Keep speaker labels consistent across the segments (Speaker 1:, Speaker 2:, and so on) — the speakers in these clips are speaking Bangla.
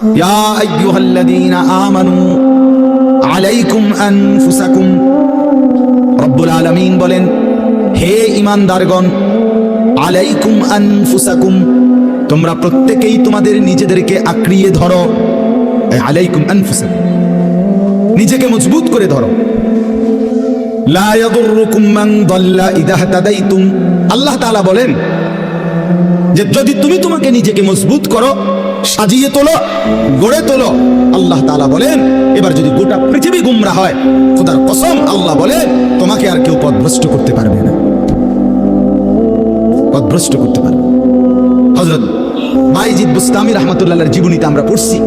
Speaker 1: ইয়া আইয়ুহাল্লাযীনা আমানু আলাইকুম আনফুসাকুম রব্বুল আলামিন বলেন হে ঈমানদারগণ আলাইকুম আনফুসাকুম তোমরা প্রত্যেকেই তোমাদের নিজেদেরকে আঁকড়িয়ে ধরো। আলাইকুম আনফুসাকুম নিজেকে মজবুত করে ধরো। আল্লাহ তাআলা বলেন যে, যদি তুমি তোমাকে নিজেকে মজবুত করো সাজিয়ে তোলো, গড়ে তোলো। আল্লাহ তাআলা বলেন, এবার যদি গোটা পৃথিবী গুমরা হয়, খোদার কসম, আল্লাহ বলেন, তোমাকে আর কেউ পথভ্রষ্ট করতে পারবে না। পথভ্রষ্ট করতে পারবে হজরত বাইজিদ বুস্তামি রহমতুল্লাহর জীবনীতে আমরা পড়ছি।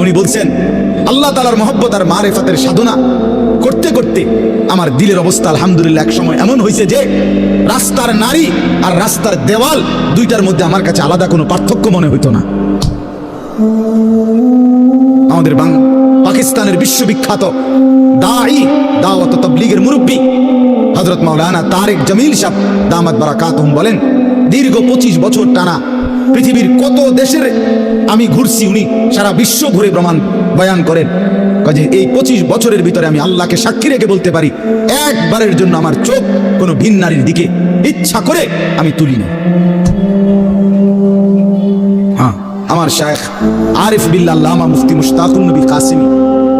Speaker 1: উনি বলছেন, আল্লাহ তালার মহব্বত আর মারেফাতের সাধনা করতে করতে আমার দিলের অবস্থা আলহামদুলিল্লাহ এক সময় এমন হয়েছে যে, রাস্তার নারী আর রাস্তার দেওয়াল দুইটার মধ্যে আমার কাছে আলাদা কোনো পার্থক্য মনে হইতো না। আমাদের বাং পাকিস্তানের বিশ্ববিখ্যাত দাই দাওয়াত তবলিগের মুরব্বী হজরত মাওলানা তারেক জামিল সাহ দামাত বারাকাতুম বলেন, দীর্ঘ পঁচিশ বছর টানা পৃথিবীর কত দেশের আমি ঘুরছি, উনি সারা বিশ্ব ঘুরে প্রমাণ বয়ান করেন। কাজে এই পঁচিশ বছরের ভিতরে আমি আল্লাহকে সাক্ষী রেখে বলতে পারি, একবারের জন্য আমার চোখ কোনো ভিন নারীর দিকে ইচ্ছা করে আমি তুলি না আমার শায়েখ আরিফ বিল্লাহ মুফতি মুশতাকুন নবী কাসিমি।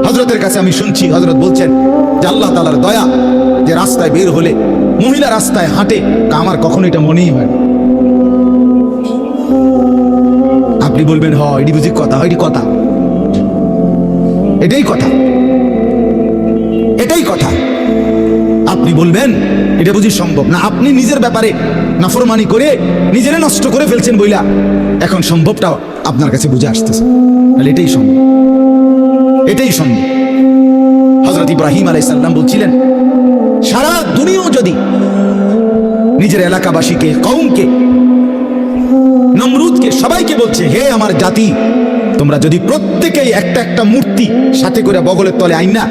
Speaker 1: হজরতের কাছে আমি শুনছি হজরত বলছেন যে আল্লাহ তালার দয়া যে রাস্তায় বের হলে, মহিলা রাস্তায় হাঁটে, তা আমার কখনো এটা মনেই হয়। আপনি বলবেন হ এটি বুঝি কথা এটি কথা। এটাই কথা। এটাই কথা। আপনি বলবেন, এটা বুঝি সম্ভব না। আপনি নিজের ব্যাপারে নাফরমানি করে, নিজেরা নষ্ট করে ফেলছেন বইলা। এখন সম্ভবটা আপনার কাছে বুঝে আসতেছে। তাহলে এটাই সম্ভব। এটাই সম্ভব। হজরত ইব্রাহিম আলাইসাল্লাম বলছিলেন, সারা দুনিয়াও যদি নিজের এলাকাবাসীকে কৌমকে নমরুদকে, সবাইকে বলছে, হে আমার জাতি, তোমরা যদি প্রত্যেকেই একটা একটা মূর্তি সাথে করে বগলের তলে আইনা,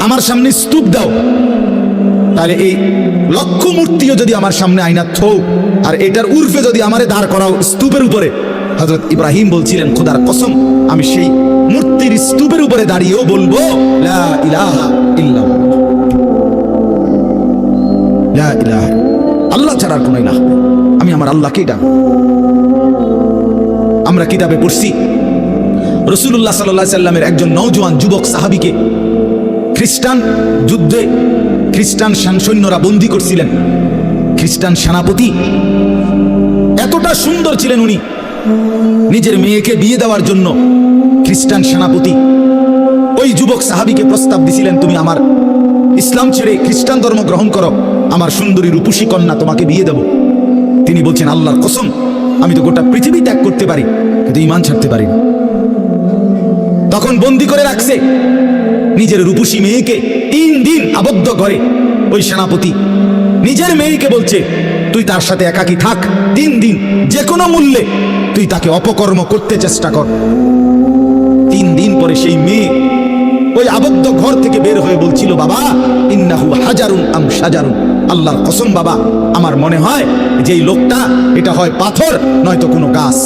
Speaker 1: আমার সামনে স্তূপ দাও, তাহলে এই লক্ষ মূর্তিও যদি আমার সামনে আইনা থৌ, আর এটার উর্ফে যদি আমারে দাঁড় করাও স্তূপের উপরে হজরত ইব্রাহিম বলছিলেন, খোদার কসম, আমি সেই মূর্তির স্তূপের উপরে দাঁড়িয়েও বলব আল্লাহ ছাড়ার কোনো ইলাহ আমি আমার আল্লাহকেই ডাক। আমরা কিতাবে পড়ছি রসুল্লাহ সাল্লাহ সাল্লামের একজন নওজোয়ান যুবক সাহাবিকে খ্রিস্টান যুদ্ধে খ্রিস্টান সেন- সৈন্যরা বন্দি করছিলেন। খ্রিস্টান সেনাপতি এতটা সুন্দর ছিলেন উনি। নিজের মেয়েকে বিয়ে দেওয়ার জন্য খ্রিস্টান সেনাপতি। ওই যুবক সাহাবিকে প্রস্তাব দিছিলেন, তুমি আমার ইসলাম ছেড়ে খ্রিস্টান ধর্ম গ্রহণ করো। আমার সুন্দরী রূপসী কন্যা তোমাকে বিয়ে দেব। তিনি বলছেন, আল্লাহর কসম, আমি তো গোটা পৃথিবী ত্যাগ করতে পারি, কিন্তু ইমান ছাড়তে পারি তখন বন্দি করে রাখছে নিজের রূপসী মেয়েকে, তিন দিন আবদ্ধ করে। ওই সেনাপতি নিজের মেয়েকে বলছে তুই তার সাথে একাকি থাক তিন দিন যে কোনো মূল্যে। তুই তাকে অপকর্ম করতে চেষ্টা কর। তিন দিন পরে সেই মেয়ে ওই আবদ্ধ ঘর থেকে বের হয়ে বলছিল, বাবা, ইন্নাহু হাজারুন আম সাজারুন। আল্লাহর কসম, বাবা, আমার মনে হয় যে এই লোকটা, এটা হয় পাথর, নয়তো কোনো গাছ।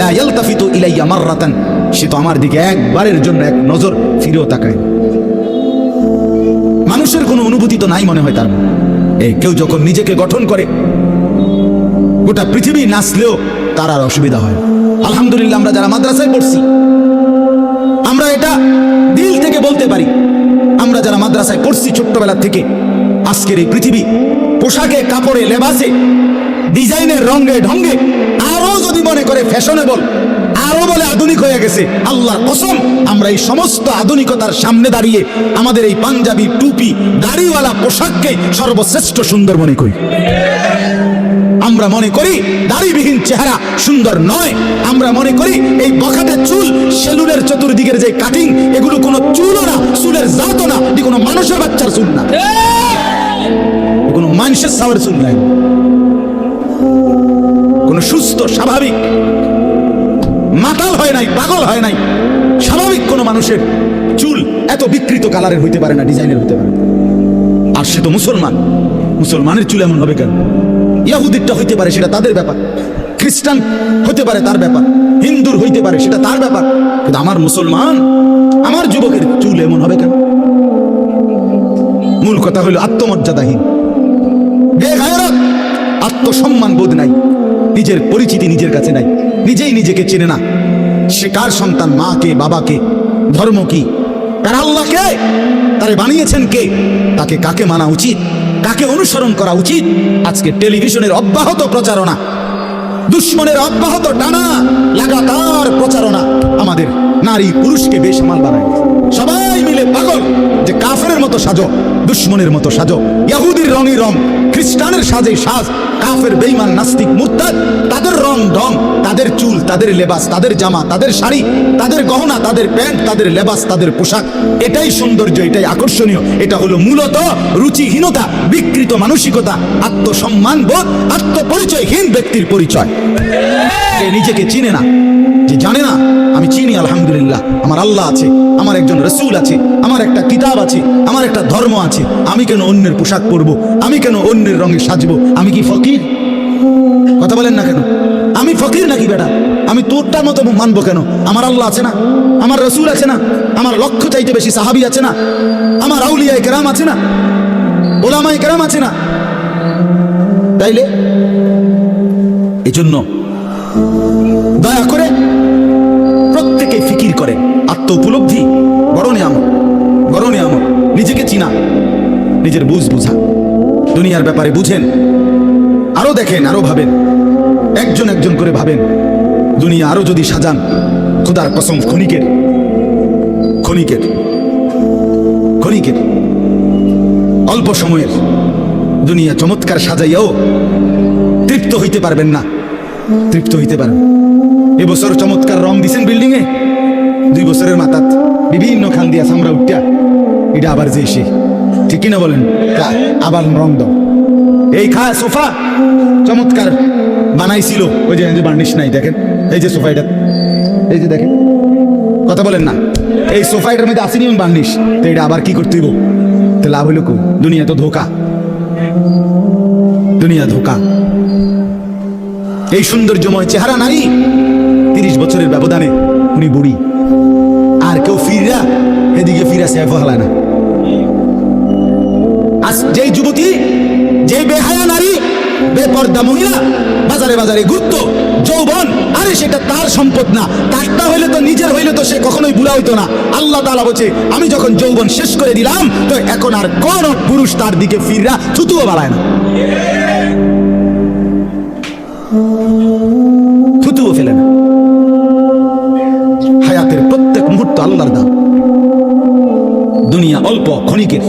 Speaker 1: লা ইয়ালতাফিতু ইলাইয়া মাররাতান। সে তো আমার দিকে একবারের জন্য এক নজর ফিরেও তাকায় মানুষের কোনো অনুভূতি তো নাই মনে হয় তার এই কেউ যখন নিজেকে গঠন করে, গোটা পৃথিবী নাচলেও তার আর অসুবিধা হয় আলহামদুলিল্লাহ, আমরা যারা মাদ্রাসায় পড়ছি, আমরা এটা দিল থেকে বলতে পারি। আমরা যারা মাদ্রাসায় পড়ছি ছোট্টবেলা থেকে, আজকের এই পৃথিবী পোশাকে, কাপড়ে, লেবাসে, ডিজাইনের রঙে, ঢঙ্গে যদি মনে করে ফ্যাশনেবল, আরও বলে আধুনিক হয়ে গেছে, আল্লাহর কসম, আমরা এই সমস্ত আধুনিকতার সামনে দাঁড়িয়ে আমাদের এই পাঞ্জাবি টুপি, দাড়িওয়ালা পোশাককে সর্বশ্রেষ্ঠ সুন্দর মনে করি। আমরা মনে করি দাড়িবিহীন চেহারা সুন্দর নয়। আমরা মনে করি এই বখাটে চুল, সেলুনের চতুর্দিকের যে কাটিং এগুলো কোনো চুলও না, চুলের জাতও না কোনো মানুষের বাচ্চার চুল না। কোনো মানুষের সাওয়ার চুল নাই। সুস্থ, স্বাভাবিক। মাতাল হয় নাই, পাগল হয় নাই। স্বাভাবিক কোনো মানুষের চুল এত বিকৃত কালারের হইতে পারে না, ডিজাইনের হইতে পারে। আর সে তো মুসলমান। মুসলমানের চুল এমন হবে কেন? ইয়াহুদিরটা হইতে পারে সেটা তাদের ব্যাপার। খ্রিস্টান হতে পারে তার ব্যাপার। হিন্দুর হইতে পারে সেটা তার ব্যাপার। কিন্তু আমার মুসলমান, আমার যুবকের চুল এমন হবে কেন? মূল কথা হলো আত্মমর্যাদাহীন। আত্মসম্মান বোধ নাই। নিজের পরিচিতি নিজের কাছে নাই। নিজেই নিজেকে চেনে না। সে কার সন্তান? মা কে? বাবাকে ধর্ম কি? তার আল্লাহকে? তারে বানিয়েছেন কে? তাকে কাকে মানা উচিত? কাকে অনুসরণ করা উচিত? আজকে টেলিভিশনের অব্যাহত প্রচারণা। দুশ্মনের অব্যাহত টানা লাগাতার প্রচারণা। আমাদের নারী পুরুষকে বেসামাল বানায়। সবাই মিলে পাগল। মতো সাজো, দুশ্মনের মতো সাজো। ইয়াহুদির রঙই রং, খ্রিস্টানের সাজে সাজ। কাফের বেইমান নাস্তিক, মুরতাদ, তাদের রং ঢং, তাদের চুল, তাদের লেবাস, তাদের জামা, তাদের শাড়ি, তাদের গহনা, তাদের প্যান্ট, তাদের লেবাস, তাদের পোশাক। এটাই সৌন্দর্য, এটাই আকর্ষণীয়। এটা হলো মূলত রুচিহীনতা, বিকৃত মানসিকতা, আত্মসম্মান বোধ, আত্মপরিচয়হীন ব্যক্তির পরিচয়। নিজেকে চিনে না, যে জানে না আমি চিনি, আলহামদুলিল্লাহ। আমার আল্লাহ আছে, আমার একজন রসুল আছে, আমার একটা কিতাব আছে, আমার একটা ধর্ম আছে। আমি কেন অন্যের পোশাক পরবো? আমি কেন অন্যের রঙে সাজবো? আমি কি ফকির? কথা বলেন না কেন? আমি ফকির নাকি বেটা? আমি তোরটার মতো মানবো কেন? আমার আল্লাহ আছে না? আমার রসুল আছে না? আমার লক্ষ্য চাইতে বেশি সাহাবি আছে না? আমার আউলিয়া কেরাম আছে না? ওলামাই কেরাম আছে না? তাইলে? এজন্য দয়া করে প্রত্যেকে ফিকির করে। আত্ম উপলব্ধি বড় নিয়ামত বড় নিয়ামত, নিজেকে চিনা, নিজের বুঝ বুঝা। দুনিয়ার ব্যাপারে বুঝেন, আরও দেখেন, আরও ভাবেন, একজন একজন করে ভাবেন। দুনিয়া আরও যদি সাজান, খুদার কসম ক্ষণিকের ক্ষণিকের ক্ষণিকের। অল্প সময়ের, দুনিয়া চমৎকার সাজাইয়াও তৃপ্ত হইতে পারবেন না। তৃপ্ত হইতে পারেন এবছর চমৎকার রং দিছেন বিল্ডিং এ দুই বছরের মাথাত বিভিন্ন খান দিয়া সামরা উঠিয়া। এটা আবার যে সে ঠিকই না বলেন? আবার রং দাও। এই খা, সোফা। চমৎকার বানাইছিল। ওই যে বার্নিশ নাই, দেখেন? এই যে সোফা এটা। এই যে দেখেন? কথা বলেন না। এই সোফাইটার মধ্যে আসেনি বার্নিশ। তো এটা আবার কি করতে তো লাভ হইল দুনিয়া তো ধোকা। দুনিয়া ধোকা। এই সৌন্দর্যময় চেহারা নারী। তিরিশ বছরের ব্যবধানে উনি বুড়ি। আর কেউ ফিরা এদিকে ফিরা সে হলায় না। আজ যেই যুবতী যে বেহায়া নারী, বেপর্দা মহিলা, বাজারে বাজারে ঘুরতো, যৌবন, আরে সেটা তার সম্পদ না। তারটা হইলে তো নিজের হইলে তো সে কখনোই বুড়া হইতো না। আল্লাহ তাআলা বলছে, আমি যখন যৌবন শেষ করে দিলাম, তো এখন আর কোন পুরুষ তার দিকে ফিররা, থুতুও বাড়ায় না। আল্লাহর দাম দুনিয়া অল্প ক্ষণিকের।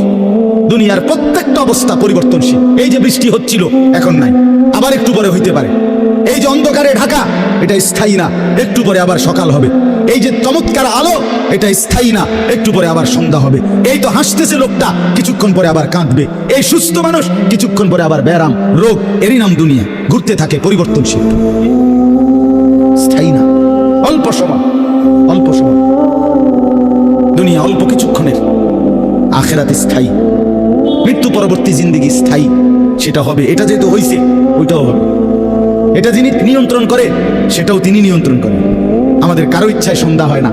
Speaker 1: দুনিয়ার প্রত্যেকটা অবস্থা পরিবর্তনশীল। এই যে বৃষ্টি হচ্ছিল, এখন নাই। আবার একটু পরে হইতে পারে। এই যে অন্ধকারে ঢাকা, এটা স্থায়ী না, একটু পরে আবার সকাল হবে। এই যে চমৎকার আলো, এটা স্থায়ী না, একটু পরে আবার সন্ধ্যা হবে। এই তো হাসতেছে লোকটা, কিছুক্ষণ পরে আবার কাঁদবে। এই সুস্থ মানুষ, কিছুক্ষণ পরে আবার ব্যারাম রোগ, এরই নাম দুনিয়া। ঘুরতে থাকে, পরিবর্তনশীল। স্থায়ী না। অল্প সময় অল্প সময়। দুনিয়া অল্প কিছুক্ষণের। আখেরাত স্থায়ী। মৃত্যু পরবর্তী জিন্দিগি স্থায়ী। সেটা হবে, এটা যেহেতু হইছে, ওইটাও হবে। এটা যিনি নিয়ন্ত্রণ করে, সেটাও তিনি নিয়ন্ত্রণ করেন আমাদের কারও ইচ্ছায় সন্ধ্যা হয় না,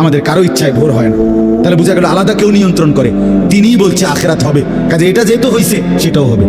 Speaker 1: আমাদের কারও ইচ্ছায় ভোর হয় না। তাহলে বোঝা গেল আলাদা কেউ নিয়ন্ত্রণ করে। তিনিই বলছে আখেরাত হবে। কাজে এটা যেহেতু হয়েছে সেটাও হবে।